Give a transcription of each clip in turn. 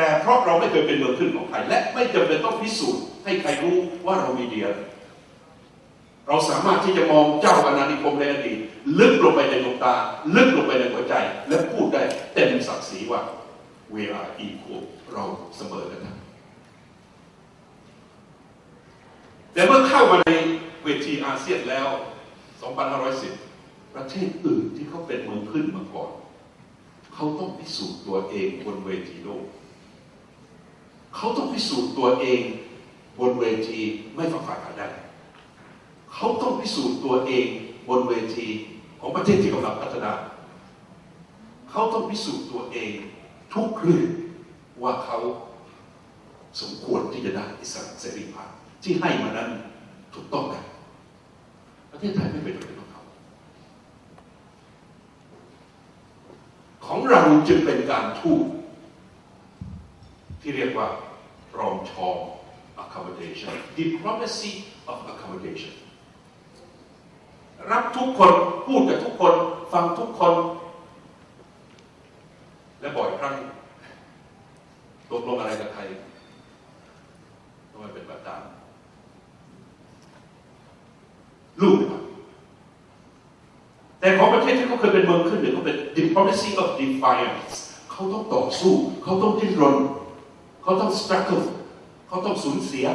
แต่เพราะเราไม่เคยเป็นเมืองขึ้นของใครและไม่จำเป็นต้องพิสูจน์ให้ใครรู้ว่าเรามีเดีย เราสามารถที่จะมองเจ้าอาณานิคมในอดีตลึกลงไปในดวงตา ลึกลงไปในหัวใจ และพูดได้เต็มศักดิ์ศรีว่า we are equal เราเสมอกันนะแต่เมื่อเข้ามาในเวทีอาเซียนแล้ว 2510 ประเทศอื่นที่เขาเป็นเมืองขึ้นมาก่อน เขาต้องพิสูจน์ตัวเองบนเวทีโลก เขาต้องพิสูจน์ตัวเองบนเวทีไม่ฝักฝ่ายกันได้ เขาต้องพิสูจน์ตัวเองบนเวทีของประเทศที่กำลังพัฒนา เขาต้องพิสูจน์ตัวเองทุกเรื่องว่าเขาสมควรที่จะได้อิสระเสรีภาพที่ให้มานั้นถูกต้องไหมประเทศไทยไม่เป็นแบบนั้นเขา ของเราจึงเป็นการทูตที่เรียกว่ารอมชอม accommodation diplomacy of accommodation รับทุกคนพูดกับทุกคน ฟังทุกคน และบ่อยครั้งตกลงอะไรกับใครทำไมเป็นแบบนั้นลูกนะครับแต่ของประเทศที่เขาเคยเป็นเมืองขึ้นเนี่ยเขาเป็น diplomacy of defiance เขาต้องต่อสู้ เขาต้องดิ้นรน เขาต้อง struggle เขาต้องสูญเสีย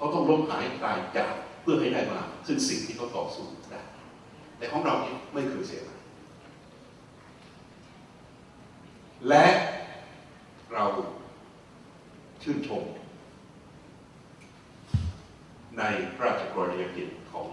เขาต้องล้มหายตายจากเพื่อให้ได้มาซึ่งสิ่งที่เขาต่อสู้ได้แต่ของเรานี่ไม่เคยเสียมาและเราชื่นชม ในพระราชกรณียกิจของ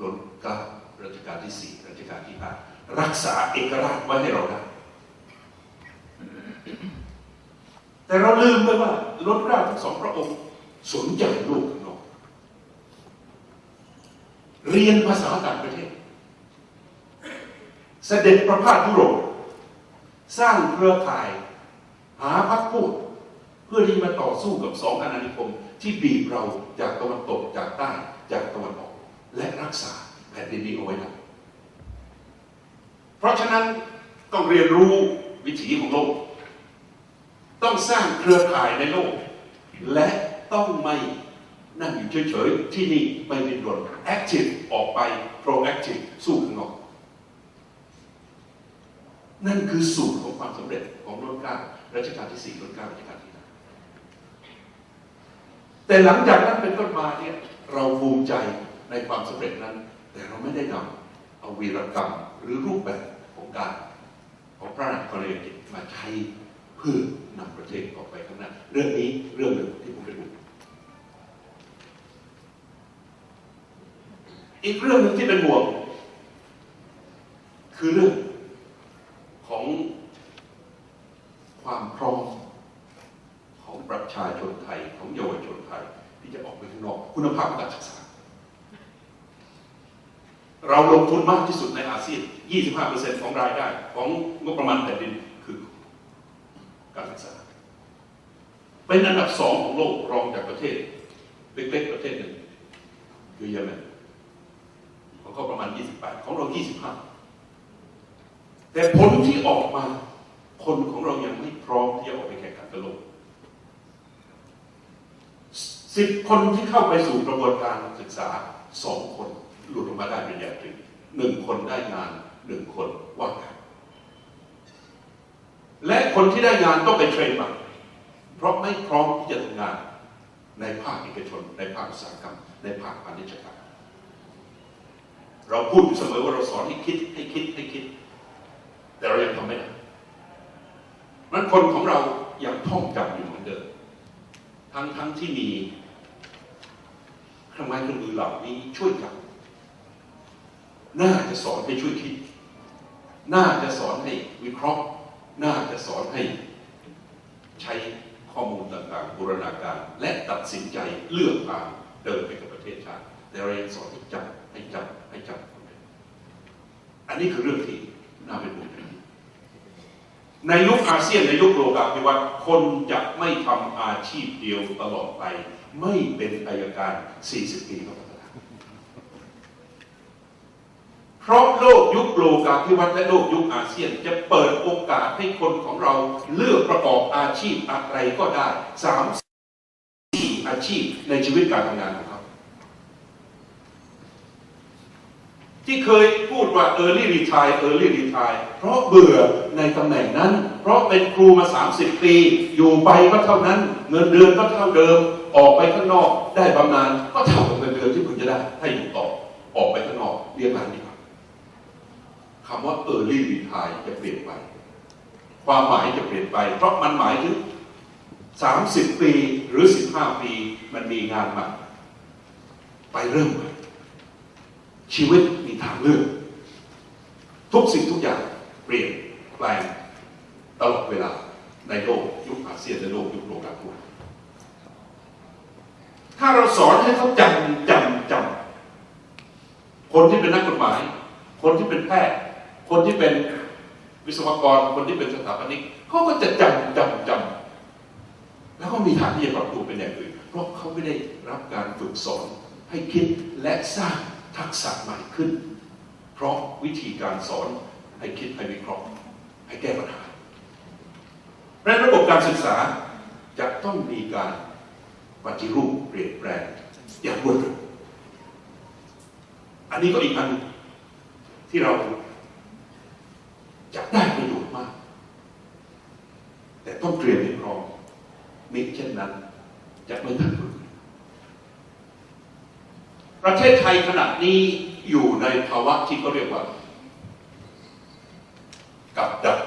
ล้นเก้ารัชกาลที่สี่รัชกาลที่ห้ารักษาเอกราชไว้ให้เราได้แต่เราลืมไปว่าล้นเกล้าทั้งสองพระองค์ สนใจโลกข้างนอกเรียนภาษาต่างประเทศ เสด็จประพาสยุโรปสร้างเครือข่าย หาพักพวกเพื่อที่มาต่อสู้กับสองอาณานิคม ที่บีบเราจากตะวันตกจากใต้จากตะวันออก และรักษาแผ่นดินนี้เอาไว้ได้เพราะฉะนั้นต้องเรียนรู้วิถีของโลก ต้องสร้างเครือข่ายในโลก และ ต้องไม่นั่งอยู่เฉยๆ ที่นี่ไม่ดิ้นรน active ออกไป proactive สู้ข้างนอก นั่นคือสูตรของความสำเร็จของรัชกาลรัชกาลที่สี่รัชการัชกาลที่ห้าแต่หลังจากนั้นเป็นต้นมาเนี่ยเราภูมิใจในความสำเร็จนั้น แต่เราไม่ได้นำเอาวีรกรรมหรือรูปแบบของการของพระราชกรณียกิจมาใช้เพื่อนำประเทศออกไปข้างหน้าเรื่องนี้เรื่องหนึ่ง อีกเรื่องหนึ่งที่เป็นห่วง คือเรื่องของความพร้อมของประชาชนไทยของเยาวชนไทย ที่จะออกไปข้างนอกคุณภาพการศึกษา เราลงทุนมากที่สุดในอาเซียน 25%ของรายได้ ของงบประมาณแผ่นดินคือการศึกษา เป็นอันดับสองของโลกรองจากประเทศเล็กๆประเทศหนึ่งคือเยอรมันของเขาประมาณ 28 ของเรา 25 แต่ผลที่ออกมา คนของเรายังไม่พร้อมที่จะออกไปแข่งขันกับโลกสิบคนที่เข้าไปสู่กระบวนการศึกษาสองคน หลุดออกมาได้เป็นอย่างตรีหนึ่งคนได้งานหนึ่งคนว่างงานและคนที่ได้งานต้องไปเทรนมาเพราะไม่พร้อมที่จะทำงานในภาคเอกชน ในภาคอุตสาหกรรม ในภาคพาณิชยการ เราพูดอยู่เสมอว่าเราสอนให้คิดให้คิดให้คิด แต่เรายังทำไม่ได้นั้นคนของเรายังท่องจำอยู่เหมือนเดิม ทั้งทั้งที่มีเครื่องไม้เครื่องมือเหล่านี้ช่วยกันน่าจะสอนให้ช่วยคิด น่าจะสอนให้วิเคราะห์ น่าจะสอนให้ใช้ข้อมูลต่างๆ บูรณาการ และตัดสินใจเลือกทางเดินไปกับประเทศชาติแต่เรายังสอนให้จำ ให้จำให้จำอันนี้คือเรื่องที่น่าเป็นห่วงในยุคอาเซียนในยุคโลกาภิวัตน์คนจะไม่ทำอาชีพเดียวตลอดไป ไม่เป็นอายการ 40 ปีก็พัฒนาเพเพราะโลกยุคโลกาภิวัตน์และโลกยุคอาเซียนจะเปิดโอกาสให้คนของเราเลือกประกอบอาชีพอะไรก็ได้สามสี่อาชีพในชีวิตการทำงานของเขา ที่เคยพูดว่า early retire early retire เพราะเบื่อในตำแหน่งนั้น เพราะเป็นครูมา 30 ปี อยู่ไปก็เท่านั้น เงินเดือนก็เท่าเดิม ออกไปข้างนอก ได้บำนาญก็เท่ากับเงินเดือนที่คุณจะได้ ถ้าอยู่ต่อ ออกไปข้างนอกเรียกงานดีกว่าคำว่า early retire จะเปลี่ยนไป ความหมายจะเปลี่ยนไป เพราะมันหมายถึง 30 ปีหรือ 15 ปี มันมีงานใหม่ไปเริ่มใหม่ชีวิต ทางเลือก ทุกสิ่งทุกอย่างเปลี่ยนแปลงตลอดเวลาในโลกยุคอาเซียนและโลกยุคโลกาภิวัตน์ถ้าเราสอนให้เขาจำจำจำคนที่เป็นนักกฎหมาย คนที่เป็นแพทย์ คนที่เป็นวิศวกร คนที่เป็นสถาปนิกเขาก็จะจำจำจำแล้วก็มีทางที่จะปรับตัวเป็นอย่างอื่น เพราะเขาไม่ได้รับการฝึกสอนให้คิดและสร้าง ทักษะใหม่ขึ้น เพราะวิธีการสอนให้คิดให้วิเคราะห์ให้แก้ปัญหาเพราะฉะนั้นระบบการศึกษาจะต้องมีการปฏิรูปเปลี่ยนแปลงอย่างรวดเร็วอันนี้ก็อีกอันหนึ่งที่เราจะได้ประโยชน์มาก แต่ต้องเตรียมให้พร้อมมิเช่นนั้นจะไม่ทันรุ่น ประเทศไทยขณะนี้อยู่ในภาวะที่เขาเรียกว่า กับดัก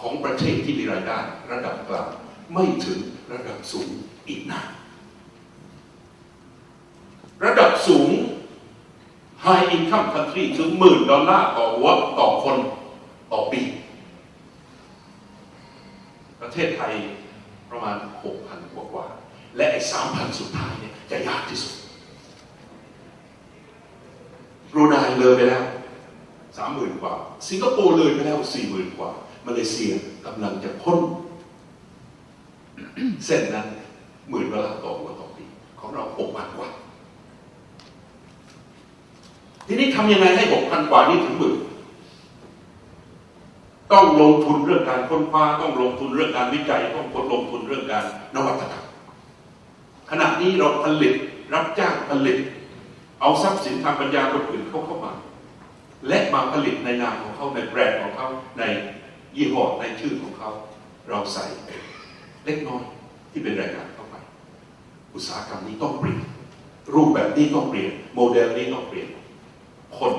ของประเทศที่มีรายได้ระดับกลางไม่ถึงระดับสูงอีกนานระดับสูง High Income Country ถึงหมื่นดอลลาร์ต่อหัวต่อคนต่อปี ประเทศไทยประมาณ 6,000 กว่ากว่า และไอ้3,000 สุดท้ายเนี่ยจะยากที่สุด บรูไนเลยไปแล้วสามหมื่นกว่า สิงคโปร์เลยไปแล้วสี่หมื่นกว่า มาเลเซียกำลังจะพ้น เส้นนั้นหมื่นดอลลาร์ต่อหัวต่อปีของเราหกพันกว่า ทีนี้ทำยังไงให้หกพันกว่านี้ถึงหมื่นต้องลงทุนเรื่องการค้นคว้าต้องลงทุนเรื่องการวิจัย ต้องลงทุนเรื่องการนวัตกรรมขณะนี้เราผลิตรับจ้างผลิต เอาทรัพย์สินทางปัญญาคนอื่นเข้าเข้ามา และมาผลิตในนามของเขาในแบรนด์ของเขาในยี่ห้อในชื่อของเขา เราใส่เล็กน้อยที่เป็นแรงงานเข้าไป อุตสาหกรรมนี้ต้องเปลี่ยนรูปแบบนี้ต้องเปลี่ยนโมเดลนี้ต้องเปลี่ยนคน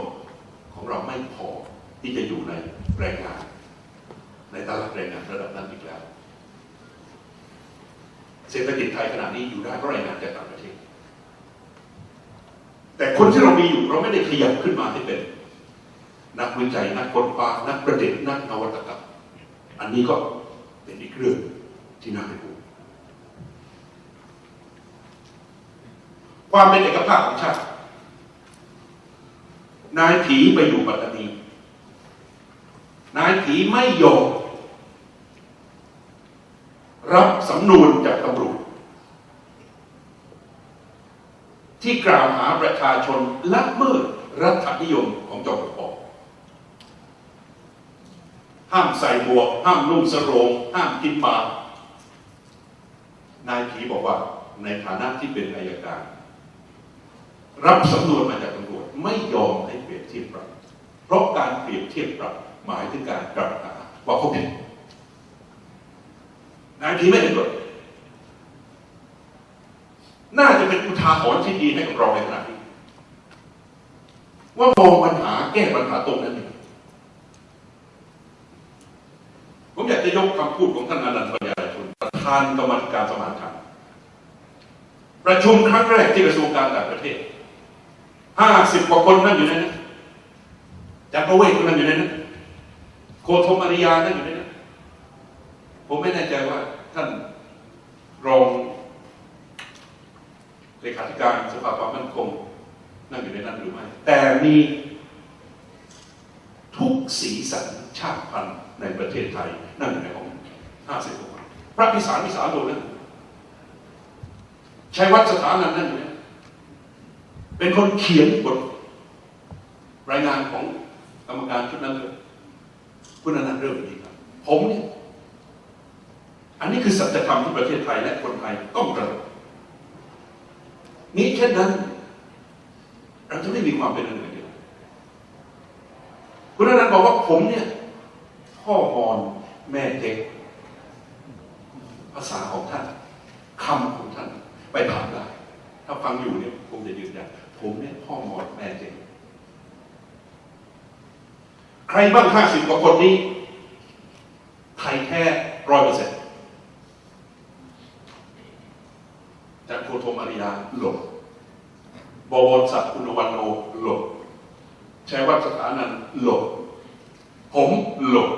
ของเราไม่พอที่จะอยู่ในแรงงาน ในตลาดแรงงานระดับนั้นอีกแล้ว เศรษฐกิจไทยขณะนี้อยู่ได้เพราะแรงงานจากต่างประเทศ แต่คนที่เรามีอยู่เราไม่ได้ขยับขึ้นมาให้เป็น นักวิจัยนักค้นคว้านักประดิษฐ์นักนวัตกรรม อันนี้ก็เป็นอีกเรื่องที่น่าเป็นห่วงความเป็นเอกภาพของชาติ นายผีไปอยู่ปัตตานี นายผีไม่ยอมรับสำนวนจากตำรวจ ที่กล่าวหาประชาชนละเมิดรัฐนิยมของจอปปห้ามใส่หมวก ห้ามนุ่งสโรงห้ามกินหมานายผีบอกว่าในฐานะที่เป็นอายการ รับสำนวนมาจากตำรวจไม่ยอมให้เปรียบเทียบปรับ เพราะการเปรียบเทียบปรับหมายถึงการกล่าวหาว่าเขาผิดนายผีไม่เห็นด้วย น่าจะเป็นอุทาหรณ์ที่ดีให้กับเราในขณะนี้ว่ามองปัญหาแก้ปัญหาตรงนั้นเองผมอยากจะยกคำพูดของท่านอนันต์ปัญญาชนประธานกรรมการสมานฉันท์ประชุมครั้งแรกที่กระทรวงการต่างประเทศห้าสิบกว่าคนนั่งอยู่ในนั้นจักรเวทนั่งอยู่ในนั้นโคธมาริยานั่งอยู่ในนั้นผมไม่แน่ใจว่าท่านรอง เลขาธิการสภาความมั่นคงนั่งอยู่ในนั้นหรือไม่แต่มีทุกสีสันชาติพันธุ์ในประเทศไทย นั่งอยู่ในห้องห้าสิบกว่าคนพระพิสารพิสารโลนั่นชัยวัฒน์สถานันท์นั่นอยู่เนี่ยเป็นคนเขียนบทรายงานของกรรมการชุดนั้นเลยคุณอนันต์เริ่มอย่างนี้ครับ ผมเนี่ย อันนี้คือสัจธรรมที่ประเทศไทยและคนไทยต้องกระทำ นี้เช่นนั้นเราจะไม่มีความเป็นอันหนึ่งเดียวคุณอนันต์บอกว่าผมเนี่ย พ่อมอนแม่เด็ก ภาษาของท่านคำของท่านไปถามได้ถ้าฟังอยู่เนี่ยผมจะยืนยันผมเนี่ยพ่อมอนแม่เด็กใครบ้างห้าสิบกว่าคนนี้ ไทยแท้ร้อยเปอร์เซ็นต์จากโคธมอาริยาหลบบ วรศักดิ์คุณวันโนหลบชัยวัฒน์สถานันหลบ ผมหลบ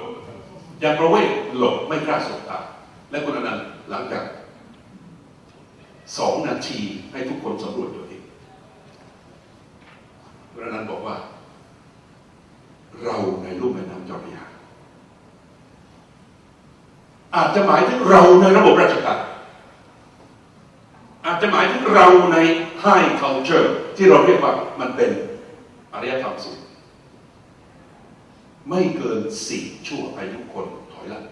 ยางประเวศหลบไม่กล้าสบตาและคุณอนันต์หลังจากสองนาทีให้ทุกคนสำรวจตัวเองคุณอนันต์บอกว่า เราในรูปแม่น้ำจ้าพระยาอาจจะหมายถึงเราในระบบราชการอาจจะหมายถึงเราใน high culture ที่เราเรียกว่ามันเป็นอารยธรรมสูงไม่เกินสี่ชั่วอายุคนถอยหลัง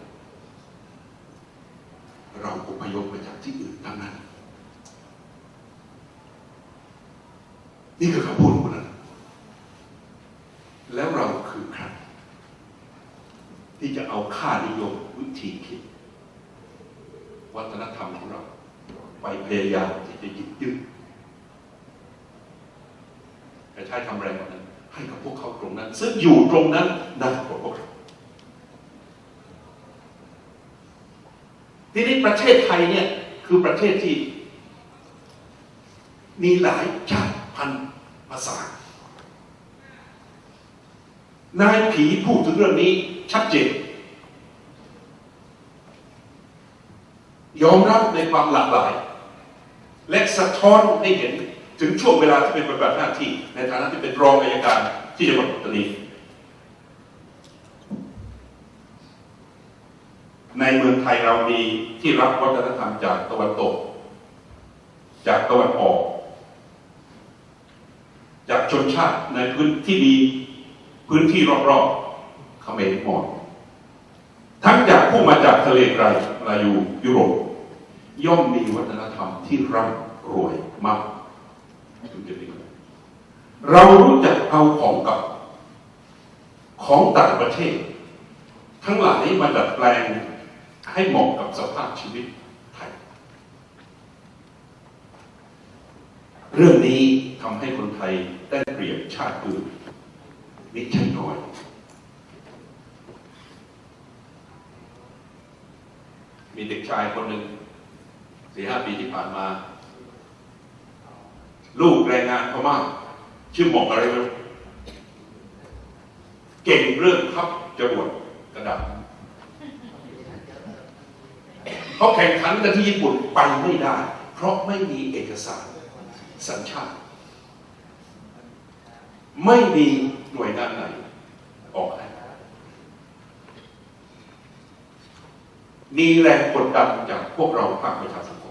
เราอพยพมาจากที่อื่นทั้งนั้น นี่คือคำพูดของนั้น แล้วเราคือใครที่จะเอาค่านิยมวิธีคิด วัฒนธรรมของเรา ไปพยายามที่จะยิบยึดแต่ใช้คำแรงกว่านั้นให้กับพวกเขาตรงนั้น ซึ่งอยู่ตรงนั้นนานกว่าพวกเราทีนี้ประเทศไทยเนี่ยคือประเทศที่ มีหลายชาติพันธุ์ภาษานายผีพูดถึงเรื่องนี้ชัดเจนยอมรับในความหลากหลาย และสะท้อนให้เห็น ถึงช่วงเวลาที่เป็นปฏิบัติหน้าที่ในฐานะที่เป็นรองอัยการที่จังหวัดปัตตานีในเมืองไทยเรามีที่รับวัฒนธรรมจากตะวันตก จากตะวันออก จากชนชาติในพื้นที่มีพื้นที่รอบๆเขมรมอญทั้งจากผู้มาจากทะเลไกลลายูยุโรปย่อมมีวัฒนธรรมที่ร่ำรวยมาก ถึงจะดีเรารู้จักเอาของเก่าของต่างประเทศ ทั้งหลายมาดัดแปลงให้เหมาะกับสภาพชีวิตไทย เรื่องนี้ทำให้คนไทยได้เปรียบชาติอื่นนิดใช่น้อยมีเด็กชายคนหนึ่งสี่ห้าปีที่ผ่านมา ลูกแรงงานพม่าชื่อหมอกอะไรไม่รู้เก่งเรื่องขับจรวดกระดาษเขาแข่งขันกันที่ญี่ปุ่นไปไม่ได้ เพราะไม่มีเอกสารสัญชาติ ไม่มีหน่วยงานไหนออกให้มีแรงกดดันจากพวกเราภาคประชาสังคม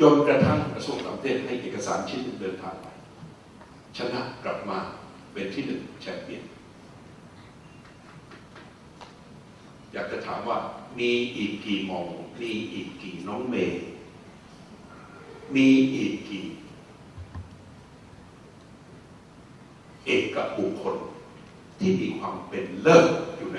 จนกระทั่งกระทรวงต่างประเทศให้เอกสารชิ้นหนึ่งเดินทางไปชนะกลับมาเป็นที่หนึ่งแชมเปี้ยน อยากจะถามว่ามีอีกกี่มองมีอีกกี่น้องเมย์มีอีกกี่เอกบุคคลที่มีความเป็นเลิศอยู่ใน